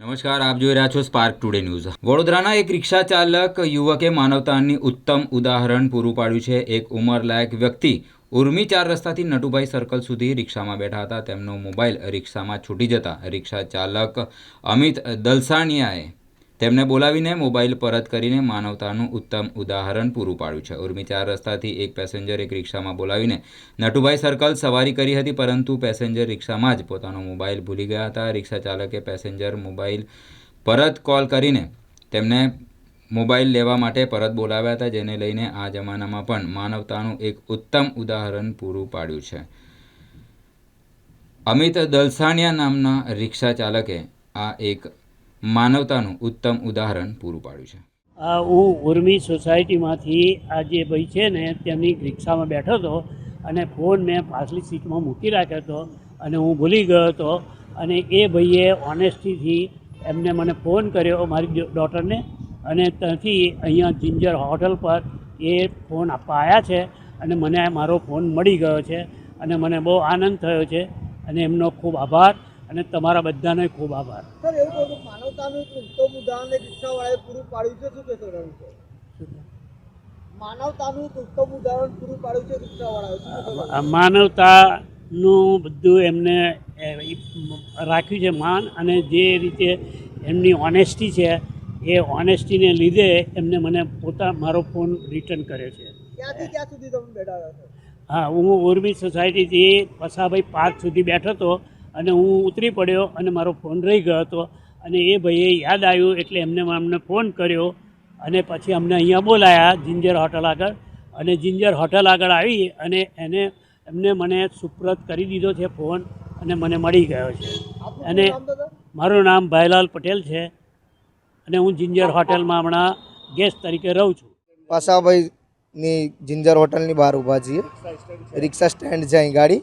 નમસ્કાર, આપ જોઈ રહ્યા છો સ્પાર્ક ટુડે ન્યૂઝ વડોદરાના એક રિક્ષા ચાલક યુવકે માનવતાની ઉત્તમ ઉદાહરણ પૂરું પાડ્યું છે. એક ઉંમરલાયક વ્યક્તિ ઉર્મી ચાર રસ્તાથી નટુભાઈ સર્કલ સુધી રિક્ષામાં બેઠા હતા. તેમનો મોબાઈલ રિક્ષામાં છૂટી જતા રિક્ષા ચાલક અમિત દલસાણિયાએ તેમને બોલાવીને મોબાઈલ પરત કરીને માનવતાનું ઉત્તમ ઉદાહરણ પૂરું પાડ્યું છે. ઉર્મી ચાર રસ્તાથી એક પેસેન્જર એક રિક્ષામાં બોલાવીને નટુભાઈ સર્કલ સવારી કરી હતી, પરંતુ પેસેન્જર રિક્ષામાં જ પોતાનો મોબાઈલ ભૂલી ગયા હતા. રિક્ષા ચાલકે પેસેન્જર મોબાઈલ પરત કોલ કરીને તેમને મોબાઈલ લેવા માટે પરત બોલાવ્યા હતા, જેને લઈને આ જમાનામાં પણ માનવતાનું એક ઉત્તમ ઉદાહરણ પૂરું પાડ્યું છે. અમિત દલસાણિયા નામના રિક્ષા ચાલકે આ એક માનવતાનું ઉત્તમ ઉદાહરણ પૂરું પાડ્યું છે. હું ઉર્મી સોસાયટીમાંથી આ જે ભાઈ છે ને, તેમની રિક્ષામાં બેઠો હતો અને ફોન મેં પાછલી સીટમાં મૂકી રાખ્યો હતો અને હું ભૂલી ગયો હતો અને એ ભાઈએ ઓનેસ્ટીથી એમને મને ફોન કર્યો મારી ડોટરને અને ત્યાંથી અહીંયા જિંજર હોટલ પર એ ફોન આપવા આવ્યા છે અને મને મારો ફોન મળી ગયો છે અને મને બહુ આનંદ થયો છે અને એમનો ખૂબ આભાર અને તમારા બધાને ખૂબ આભાર. સર એવું કહું છું માનવતાનું એક ઉત્તમ ઉદાહરણ એક રિક્ષાવાળાએ પૂરું પાડ્યું છે શું કહેશો વિશે માનવતાનું એક ઉત્તમ ઉદાહરણ પૂરું પાડ્યું છે રિક્ષાવાળાએ માનવતાનું બધું એમને રાખ્યું છે માન અને જે રીતે એમની ઓનેસ્ટી છે એ ઓનેસ્ટીને લીધે એમને મને પોતા મારો ફોન રિટર્ન કર્યો છે. ક્યાંથી ક્યાં સુધી તમે બેઠા હતા હા હું ઉર્મી સોસાયટીથી પસાભાઈ પાર્ક સુધી બેઠો હતો. અને હું ઉતરી પડ્યો અને મારો ફોન રહી ગયો હતો. અને એ ભાઈએ યાદ આવ્યું એટલે એમને અમને ફોન કર્યો. અને પછી અમને અહીંયા બોલાયા જિંજર હોટલ આગળ. અને જિંજર હોટલ આગળ આવી અને એને એમને મને સુપ્રત કરી દીધો છે ફોન અને મને મળી ગયો છે. અને મારું નામ ભાઈલાલ પટેલ છે. અને હું જિંજર હોટલમાં હમણાં ગેસ્ટ તરીકે રહું છું. પાસાભાઈની જિંજર હોટલની બહાર ઊભા છીએ. રિક્ષા સ્ટેન્ડ છે અહીં ગાડી.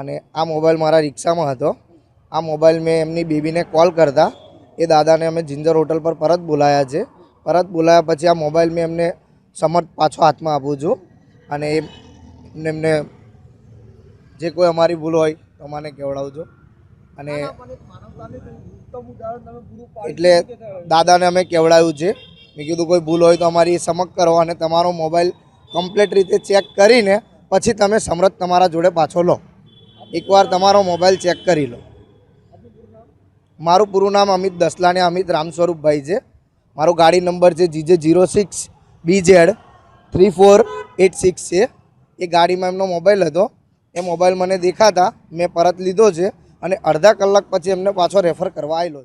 અને આ મોબાઈલ મારા રિક્ષામાં હતો. આ મોબાઈલ મેં એમની બેબીને કોલ કરતા. એ દાદાને અમે જિંજર હોટલ પર પરત બોલાયા છે. પરત બોલાયા પછી આ મોબાઈલ મેં એમને સમર્થ પાછો હાથમાં આપું છું. અને એમને એમને જે કોઈ અમારી ભૂલ હોય તો મને કહેવડાવજો અને એટલે દાદાને અમે કહેવડાવ્યું છે. મેં કીધું કોઈ ભૂલ હોય તો અમારી સમક કરો અને તમારો મોબાઈલ કમ્પ્લીટ રીતે ચેક કરીને પછી તમે સમરથ તમારા જોડે પાછો લો. એકવાર તમારો મોબાઈલ ચેક કરી લો. મારું પૂરું નામ અમિત દસલાને અમિત રામ સ્વરૂપભાઈ છે. મારો ગાડી નંબર છે GJ zero six B Z three four eight six છે. એ ગાડીમાં એમનો મોબાઈલ હતો. એ મોબાઈલ મને દેખાતા મેં પરત લીધો છે અને અડધા કલાક પછી એમને પાછો રેફર કરવા આવેલો